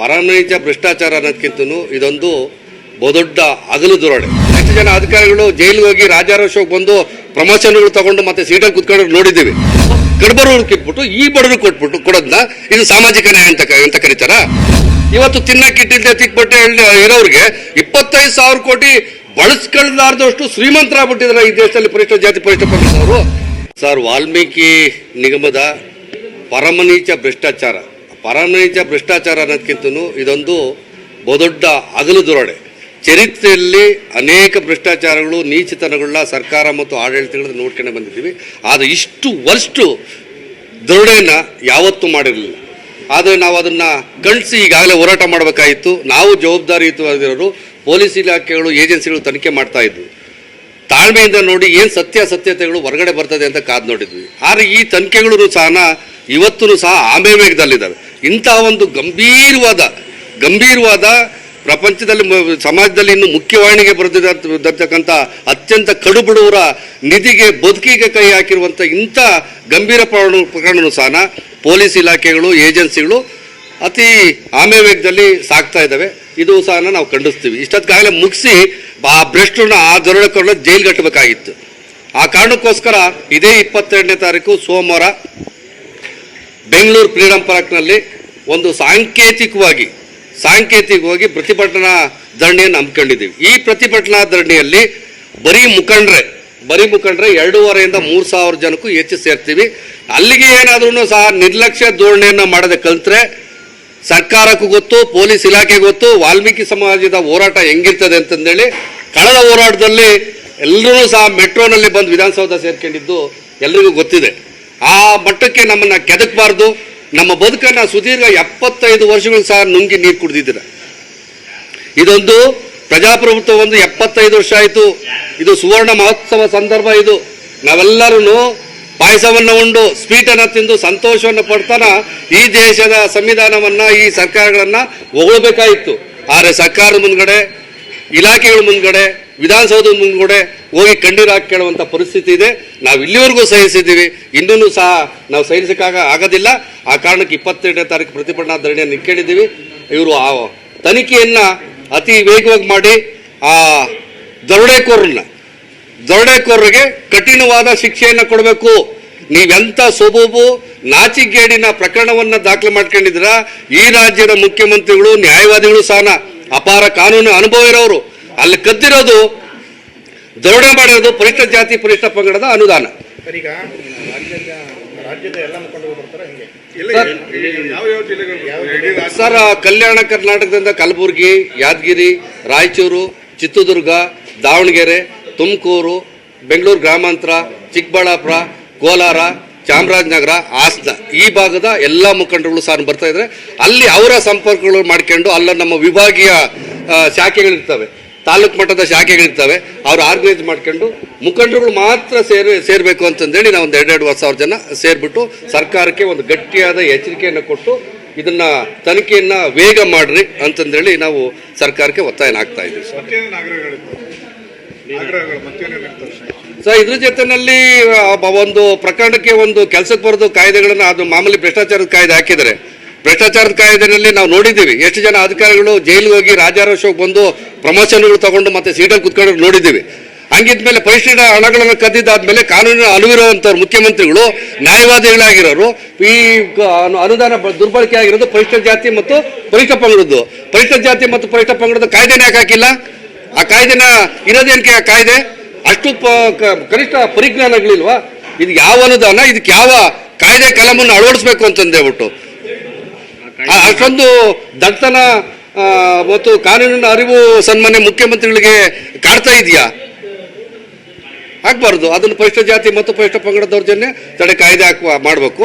ಪರನೈಜ ಭ್ರಷ್ಟಾಚಾರ ಅನ್ನೋದಕ್ಕಿಂತ ಇದೊಂದು ಬಹುದೊಡ್ಡ ಅಗಲು ದುರಾಡೆ ಎಷ್ಟು ಜನ ಅಧಿಕಾರಿಗಳು ಜೈಲಿಗೆ ಹೋಗಿ ರಾಜಾರೋಷಕ್ಕೆ ಬಂದು ಪ್ರಮೋಷನ್ಗಳು ತಗೊಂಡು ಮತ್ತೆ ಸೀಟಲ್ಲಿ ಕುತ್ಕೊಂಡು ನೋಡಿದ್ದೀವಿ. ಕಡ್ಬರವ್ರು ಕಿಟ್ಬಿಟ್ಟು ಈ ಬಡವರು ಕೊಟ್ಬಿಟ್ಟು ಕೊಡೋದನ್ನ ಇದು ಸಾಮಾಜಿಕ ನ್ಯಾಯ ಅಂತ ಅಂತ ಕರೀತಾರ? ಇವತ್ತು ತಿನ್ನಕ್ಕಿಟ್ಟಿದ್ದೆ ತಿಕ್ಬಟ್ಟೆ ಇರೋರಿಗೆ ಇಪ್ಪತ್ತೈದು ಸಾವಿರ ಕೋಟಿ ಬಳಸ್ಕೊಳ್ಲಾರ್ದಷ್ಟು ಶ್ರೀಮಂತರಾಗ್ಬಿಟ್ಟಿದ್ದಾರೆ ಈ ದೇಶದಲ್ಲಿ ಪರಿಷ್ಠ ಜಾತಿ ಪರಿಷ್ಠ ಪಕ್ಷದವರು. ಸರ್ ವಾಲ್ಮೀಕಿ ನಿಗಮದ ಪರಮನೀಚ ಭ್ರಷ್ಟಾಚಾರ. ಪರಮನೀಚ ಭ್ರಷ್ಟಾಚಾರ ಅನ್ನೋದಕ್ಕಿಂತ ಇದೊಂದು ಬಹುದೊಡ್ಡ ಅಗಲು ದುರಾಡೆ ಚರಿತ್ರೆಯಲ್ಲಿ ಅನೇಕ ಭ್ರಷ್ಟಾಚಾರಗಳು ನೀಚಿತನಗಳನ್ನ ಸರ್ಕಾರ ಮತ್ತು ಆಡಳಿತಗಳನ್ನ ನೋಡ್ಕೊಂಡು ಬಂದಿದ್ದೀವಿ. ಆದರೆ ಇಷ್ಟು ವರ್ಷು ದರೋಡೆಯನ್ನು ಯಾವತ್ತೂ ಮಾಡಿರಲಿಲ್ಲ. ಆದರೆ ನಾವು ಅದನ್ನು ಗಳಿಸಿ ಈಗಾಗಲೇ ಹೋರಾಟ ಮಾಡಬೇಕಾಯಿತು. ನಾವು ಜವಾಬ್ದಾರಿಯುತವಾಗಿರೋರು ಪೊಲೀಸ್ ಇಲಾಖೆಗಳು, ಏಜೆನ್ಸಿಗಳು ತನಿಖೆ ಮಾಡ್ತಾ ಇದ್ವು. ತಾಳ್ಮೆಯಿಂದ ನೋಡಿ ಏನು ಸತ್ಯಾಸತ್ಯತೆಗಳು ಹೊರಗಡೆ ಬರ್ತದೆ ಅಂತ ಕಾದು ನೋಡಿದ್ವಿ. ಆದರೆ ಈ ತನಿಖೆಗಳು ಸಹ ಇವತ್ತೂ ಸಹ ಆಮೆ ವೇಗದಲ್ಲಿದ್ದಾವೆ ಇಂತಹ ಒಂದು ಗಂಭೀರವಾದ ಗಂಭೀರವಾದ ಪ್ರಪಂಚದಲ್ಲಿ ಸಮಾಜದಲ್ಲಿ ಇನ್ನು ಮುಖ್ಯವಾಹಿನಿಗೆ ಬರೆದಿರತಕ್ಕಂಥ ಅತ್ಯಂತ ಕಡುಬಡವರ ನಿಧಿಗೆ ಬದುಕಿಗೆ ಕೈ ಹಾಕಿರುವಂಥ ಇಂಥ ಗಂಭೀರ ಪ್ರಕರಣ, ಪ್ರಕರಣನೂ ಸಹ ಪೊಲೀಸ್ ಇಲಾಖೆಗಳು, ಏಜೆನ್ಸಿಗಳು ಅತಿ ಆಮೆ ವೇಗದಲ್ಲಿ ಸಾಕ್ತಾ ಇದ್ದಾವೆ. ಇದು ಸಹ ನಾವು ಖಂಡಿಸ್ತೀವಿ. ಇಷ್ಟೊತ್ತಿಗಾಗಲೇ ಮುಗಿಸಿ ಆ ಭ್ರಷ್ಟರನ್ನ, ಆ ದೊರಡಕರನ್ನ ಜೈಲು ಕಟ್ಟಬೇಕಾಗಿತ್ತು. ಆ ಕಾರಣಕ್ಕೋಸ್ಕರ ಇದೇ ಇಪ್ಪತ್ತೆರಡನೇ ತಾರೀಕು ಸೋಮವಾರ ಬೆಂಗಳೂರು ಫ್ರೀಡಂ ಪಾರ್ಕ್ನಲ್ಲಿ ಒಂದು ಸಾಂಕೇತಿಕವಾಗಿ ಸಾಂಕೇತಿಕವಾಗಿ ಪ್ರತಿಭಟನಾ ಧರಣಿಯನ್ನು ಹಮ್ಮಿಕೊಂಡಿದ್ದೀವಿ. ಈ ಪ್ರತಿಭಟನಾ ಧರಣಿಯಲ್ಲಿ ಬರೀ ಮುಖಂಡ್ರೆ ಬರೀ ಮುಖಂಡ್ರೆ ಎರಡೂವರೆಯಿಂದ ಮೂರು ಸಾವಿರ ಜನಕ್ಕೂ ಹೆಚ್ಚು ಸೇರ್ತೀವಿ. ಅಲ್ಲಿಗೆ ಏನಾದ್ರೂ ಸಹ ನಿರ್ಲಕ್ಷ್ಯ ಧೋರಣೆಯನ್ನು ಮಾಡದೆ ಕಲ್ತ್ರೆ ಸರ್ಕಾರಕ್ಕೂ ಗೊತ್ತು, ಪೊಲೀಸ್ ಇಲಾಖೆಗೆ ಗೊತ್ತು, ವಾಲ್ಮೀಕಿ ಸಮಾಜದ ಹೋರಾಟ ಹೆಂಗಿರ್ತದೆ ಅಂತಂದೇಳಿ ಕಳೆದ ಹೋರಾಟದಲ್ಲಿ ಎಲ್ಲರೂ ಸಹ ಮೆಟ್ರೋನಲ್ಲಿ ಬಂದು ವಿಧಾನಸೌಧ ಸೇರ್ಕೊಂಡಿದ್ದು ಎಲ್ರಿಗೂ ಗೊತ್ತಿದೆ. ಆ ಮಟ್ಟಕ್ಕೆ ನಮ್ಮನ್ನ ಕೆದಕ್ಬಾರ್ದು. ನಮ್ಮ ಬದುಕನ್ನ ಸುದೀರ್ಘ ಎಪ್ಪತ್ತೈದು ವರ್ಷಗಳು ಸಹ ನುಂಗಿ ನೀರು ಕುಡಿದಿದ್ದೀರ. ಇದೊಂದು ಪ್ರಜಾಪ್ರಭುತ್ವ ಒಂದು ಎಪ್ಪತ್ತೈದು ವರ್ಷ ಆಯಿತು. ಇದು ಸುವರ್ಣ ಮಹೋತ್ಸವ ಸಂದರ್ಭ ಇದು. ನಾವೆಲ್ಲರೂ ಪಾಯಸವನ್ನು ಉಂಡು, ಸ್ವೀಟನ್ನು ತಿಂದು ಸಂತೋಷವನ್ನು ಪಡ್ತಾನ ಈ ದೇಶದ ಸಂವಿಧಾನವನ್ನ, ಈ ಸರ್ಕಾರಗಳನ್ನ ಹೊಗಳಬೇಕಾಯಿತ್ತು ಆದರೆ ಸರ್ಕಾರದ ಮುಂದ್ಗಡೆ, ಇಲಾಖೆಗಳ ಮುಂದ್ಗಡೆ ವಿಧಾನಸೌಧದ ಮುಂದ್ಗಡೆ ಹೋಗಿ ಕಣ್ಣೀರು ಹಾಕಿ ಕೇಳುವಂಥ ಪರಿಸ್ಥಿತಿ ಇದೆ. ನಾವು ಇಲ್ಲಿವರೆಗೂ ಸಹಿಸಿದ್ದೀವಿ. ಇನ್ನೂ ಸಹ ನಾವು ಸಹಿಸಕ್ಕಾಗ ಆಗೋದಿಲ್ಲ. ಆ ಕಾರಣಕ್ಕೆ ಇಪ್ಪತ್ತೆರಡನೇ ತಾರೀಕು ಪ್ರತಿಭಟನಾ ಧರಣಿಯನ್ನು ಕೇಳಿದ್ದೀವಿ ಇವರು ಆ ತನಿಖೆಯನ್ನು ಅತಿ ವೇಗವಾಗಿ ಮಾಡಿ, ಆ ದರೋಡೆಕೋರನ್ನ, ದರೋಡೆಕೋರರಿಗೆ ಕಠಿಣವಾದ ಶಿಕ್ಷೆಯನ್ನು ಕೊಡಬೇಕು. ನೀವೆಂಥ ಸೊಬೂಬು ನಾಚಿಗೇಡಿನ ಪ್ರಕರಣವನ್ನ ದಾಖಲೆ ಮಾಡ್ಕೊಂಡಿದ್ರ ಈ ರಾಜ್ಯದ ಮುಖ್ಯಮಂತ್ರಿಗಳು, ನ್ಯಾಯವಾದಿಗಳು ಸಹ ಅಪಾರ ಕಾನೂನು ಅನುಭವ ಇರೋರು. ಅಲ್ಲಿ ಕದ್ದಿರೋದು ದರೋಡೆ ಮಾಡಿರೋದು ಪರಿಷ್ಠ ಜಾತಿ ಪರಿಷ್ಠ ಪಂಗಡದ ಅನುದಾನ. ಸರ್ ಕಲ್ಯಾಣ ಕರ್ನಾಟಕದಿಂದ ಕಲಬುರಗಿ ಯಾದಗಿರಿ ರಾಯಚೂರು ಚಿತ್ರದುರ್ಗ ದಾವಣಗೆರೆ ತುಮಕೂರು ಬೆಂಗಳೂರು ಗ್ರಾಮಾಂತರ ಚಿಕ್ಕಬಳ್ಳಾಪುರ ಕೋಲಾರ ಚಾಮರಾಜನಗರ ಹಾಸನ. ಈ ಭಾಗದ ಎಲ್ಲ ಮುಖಂಡರುಗಳು ಸಹ ಬರ್ತಾ ಇದ್ದಾರೆ ಅಲ್ಲಿ ಅವರ ಸಂಪರ್ಕಗಳು ಮಾಡ್ಕೊಂಡು ಅಲ್ಲ ನಮ್ಮ ವಿಭಾಗೀಯ ಶಾಖೆಗಳಿರ್ತವೆ. ತಾಲೂಕು ಮಟ್ಟದ ಶಾಖೆಗಳಿರ್ತವೆ ಅವ್ರು ಆರ್ಗನೈಸ್ ಮಾಡ್ಕೊಂಡು ಮುಖಂಡರುಗಳು ಮಾತ್ರ ಸೇರಿ ಸೇರಬೇಕು ಅಂತಂದೇಳಿ ನಾವು ಒಂದು ಎರಡೆರಡು ವರ್ಷ ಸಾವಿರ ಜನ ಸೇರಿಬಿಟ್ಟು ಸರ್ಕಾರಕ್ಕೆ ಒಂದು ಗಟ್ಟಿಯಾದ ಎಚ್ಚರಿಕೆಯನ್ನು ಕೊಟ್ಟು ಇದನ್ನ ತನಿಖೆಯನ್ನ ವೇಗ ಮಾಡ್ರಿ ಅಂತಂದೇಳಿ ನಾವು ಸರ್ಕಾರಕ್ಕೆ ಒತ್ತಾಯನ ಆಗ್ತಾ ಇದ್ದೀವಿ ಸರ್. ಇದ್ರ ಜೊತೆನಲ್ಲಿ ಒಂದು ಪ್ರಕರಣಕ್ಕೆ ಒಂದು ಕೆಲಸಕ್ಕೆ ಬರೋದು ಕಾಯ್ದೆಗಳನ್ನು ಅದು ಮಾಮೂಲಿ ಭ್ರಷ್ಟಾಚಾರದ ಕಾಯ್ದೆ ಹಾಕಿದ್ದಾರೆ. ಭ್ರಷ್ಟಾಚಾರದ ಕಾಯ್ದೆನಲ್ಲಿ ನಾವು ನೋಡಿದ್ದೀವಿ. ಎಷ್ಟು ಜನ ಅಧಿಕಾರಿಗಳು ಜೈಲಿಗೆ ಹೋಗಿ ರಾಜಾರೋಷಕ್ಕೆ ಬಂದು ಪ್ರಮೋಷನ್ಗಳು ತಗೊಂಡು ಮತ್ತೆ ಸೀಟಲ್ಲಿ ಕುತ್ಕೊಂಡು ನೋಡಿದ್ದೀವಿ. ಹಂಗಿದ್ಮೇಲೆ ಪರಿಶಿಷ್ಟ ಹಣಗಳನ್ನು ಕದ್ದಿದ್ದಾದ್ಮೇಲೆ ಕಾನೂನಿನ ಅನುವಿರುವಂಥವ್ರು ಮುಖ್ಯಮಂತ್ರಿಗಳು, ನ್ಯಾಯವಾದಿಗಳಾಗಿರೋರು, ಈ ಅನುದಾನ ದುರ್ಬಳಕೆ ಆಗಿರೋದು ಪರಿಷ್ಠ ಜಾತಿ ಮತ್ತು ಪರಿಷ್ಠ ಪಂಗಡದ್ದು. ಪರಿಷ್ಠ ಜಾತಿ ಮತ್ತು ಪರಿಷ್ಠ ಪಂಗಡದ ಕಾಯ್ದೆನೇ ಯಾಕೆ ಹಾಕಿಲ್ಲ? ಆ ಕಾಯ್ದೆನ ಇರೋದೇನಕ್ಕೆ ಆ ಕಾಯ್ದೆ? ಅಷ್ಟು ಕನಿಷ್ಠ ಪರಿಜ್ಞಾನಗಳಿಲ್ವಾ? ಇದು ಯಾವ ಅನುದಾನ? ಇದಕ್ಕೆ ಯಾವ ಕಾಯ್ದೆ ಕಲಮನ್ನು ಅಳವಡಿಸ್ಬೇಕು ಅಂತಂದೇಳ್ಬಿಟ್ಟು. ಅಷ್ಟೊಂದು ದಡ್ತನ ಮತ್ತು ಕಾನೂನಿನ ಅರಿವು ಸನ್ಮಾನ್ಯ ಮುಖ್ಯಮಂತ್ರಿಗಳಿಗೆ ಕಾಡ್ತಾ ಇದೆಯಾ? ಆಗ್ಬಾರ್ದು. ಅದನ್ನು ಪರಿಷ್ಠ ಜಾತಿ ಮತ್ತು ಪರಿಷ್ಠ ಪಂಗಡ ತಡೆ ಕಾಯ್ದೆ ಹಾಕುವ, ಮಾಡಬೇಕು.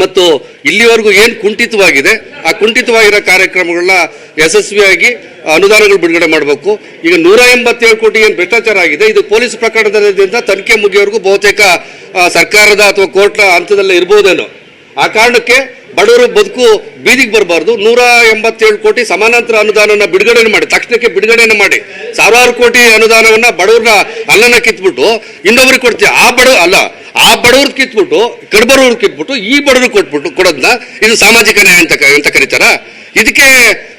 ಮತ್ತು ಇಲ್ಲಿವರೆಗೂ ಏನು ಕುಂಠಿತವಾಗಿದೆ, ಆ ಕುಂಠಿತವಾಗಿರೋ ಕಾರ್ಯಕ್ರಮಗಳನ್ನ ಯಶಸ್ವಿಯಾಗಿ ಅನುದಾನಗಳು ಬಿಡುಗಡೆ ಮಾಡಬೇಕು. ಈಗ ನೂರ ಎಂಬತ್ತೇಳು ಕೋಟಿ ಏನು ಭ್ರಷ್ಟಾಚಾರ ಆಗಿದೆ, ಇದು ಪೊಲೀಸ್ ಪ್ರಕರಣದಿಂದ ತನಿಖೆ ಮುಗಿಯೋವರೆಗೂ ಬಹುತೇಕ ಸರ್ಕಾರದ ಅಥವಾ ಕೋರ್ಟ್ ಹಂತದಲ್ಲೇ ಇರ್ಬೋದೇನೋ. ಆ ಕಾರಣಕ್ಕೆ ಬಡವರು ಬದುಕು ಬೀದಿಗೆ ಬರಬಾರ್ದು. ನೂರ ಎಂಬತ್ತೇಳು ಕೋಟಿ ಸಮಾನಾಂತರ ಅನುದಾನನ ಬಿಡುಗಡೆ ಮಾಡಿ, ತಕ್ಷಣಕ್ಕೆ ಬಿಡುಗಡೆನ ಮಾಡಿ. ಸಾವಿರಾರು ಕೋಟಿ ಅನುದಾನವನ್ನ ಬಡವ್ರನ್ನ ಅಲ್ಲನ ಕಿತ್ಬಿಟ್ಟು, ಇನ್ನೊಬ್ರಿಗೆ ಕೊಡ್ತೀವಿ ಆ ಬಡ, ಅಲ್ಲ, ಆ ಬಡವ್ರ ಕಿತ್ಬಿಟ್ಟು ಕಡ್ಬಡವ್ರಿಗೆ ಕಿತ್ಬಿಟ್ಟು, ಈ ಬಡವ್ರಿಗೆ ಕೊಟ್ಬಿಟ್ಟು ಕೊಡೋದನ್ನ ಇದು ಸಾಮಾಜಿಕ ನ್ಯಾಯ ಅಂತ ಅಂತ ಕರೀತಾರ. ಇದಕ್ಕೆ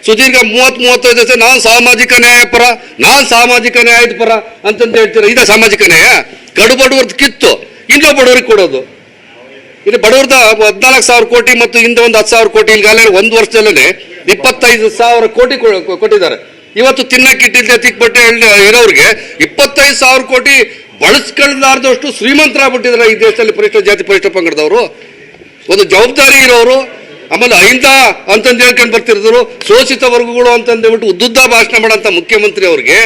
ಸುದೀರ್ಘ ಮೂವತ್ ಮೂವತ್ತೈದು ದಿವಸ ನಾನ್ ಸಾಮಾಜಿಕ ನ್ಯಾಯ ಪರ, ನಾನ್ ಸಾಮಾಜಿಕ ನ್ಯಾಯದ ಪರ ಅಂತಂತ ಹೇಳ್ತೀರ? ಇದೇ ಸಾಮಾಜಿಕ ನ್ಯಾಯ? ಕಡು ಬಡವ್ರದ್ದು ಕಿತ್ತು ಇನ್ನೊಬ್ಬ ಬಡವ್ರಿಗೆ ಕೊಡೋದು. ಇದು ಬಡವ್ರದ ಹದಿನಾಲ್ಕು ಸಾವಿರ ಕೋಟಿ ಮತ್ತು ಹಿಂದೆ ಒಂದು ಹತ್ತು ಸಾವಿರ ಕೋಟಿ ಈಗಾಗಲೇ ಒಂದು ವರ್ಷದಲ್ಲೇ ಇಪ್ಪತ್ತೈದು ಸಾವಿರ ಕೋಟಿ ಕೊಟ್ಟಿದ್ದಾರೆ. ಇವತ್ತು ತಿನ್ನಕ್ಕಿಟ್ಟಿದ್ದೆ ತಿಕ್ಬಟ್ಟೆ ಇರೋರಿಗೆ ಇಪ್ಪತ್ತೈದು ಸಾವಿರ ಕೋಟಿ ಬಳಸ್ಕೊಳ್ಳಲಾರ್ದಷ್ಟು ಶ್ರೀಮಂತರಾಗ್ಬಿಟ್ಟಿದ್ದಾರೆ ಈ ದೇಶದಲ್ಲಿ ಪರಿಷ್ಠ ಜಾತಿ ಪರಿಷ್ಠ ಪಂಗಡದವರು. ಒಂದು ಜವಾಬ್ದಾರಿ ಇರೋರು ಆಮೇಲೆ ಅಹಿಂದ ಅಂತಂದು ಹೇಳ್ಕೊಂಡು ಬರ್ತಿರೋರು ಶೋಷಿತ ವರ್ಗಗಳು ಅಂತಂದೇಳ್ಬಿಟ್ಟು ಉದ್ದುದ್ದ ಭಾಷಣ ಮಾಡೋಂಥ ಮುಖ್ಯಮಂತ್ರಿ ಅವ್ರಿಗೆ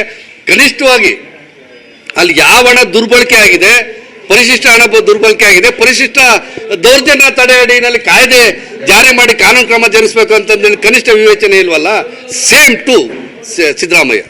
ಕನಿಷ್ಠವಾಗಿ ಅಲ್ಲಿ ಯಾವ ಹಣ ದುರ್ಬಳಕೆ ಆಗಿದೆ ಪರಿಶಿಷ್ಟ ಹಣ ದುರ್ಬಳಕೆ ಆಗಿದೆ. ಪರಿಶಿಷ್ಟ ದೌರ್ಜನ್ಯ ತಡೆ ಅಡಿನಲ್ಲಿ ಕಾಯ್ದೆ ಜಾರಿ ಮಾಡಿ ಕಾನೂನು ಕ್ರಮ ಜರುಗಿಸಬೇಕು ಅಂತಂದೇಳಿ ಕನಿಷ್ಠ ವಿವೇಚನೆ ಇಲ್ವಲ್ಲ? Same to Siddaramaiah.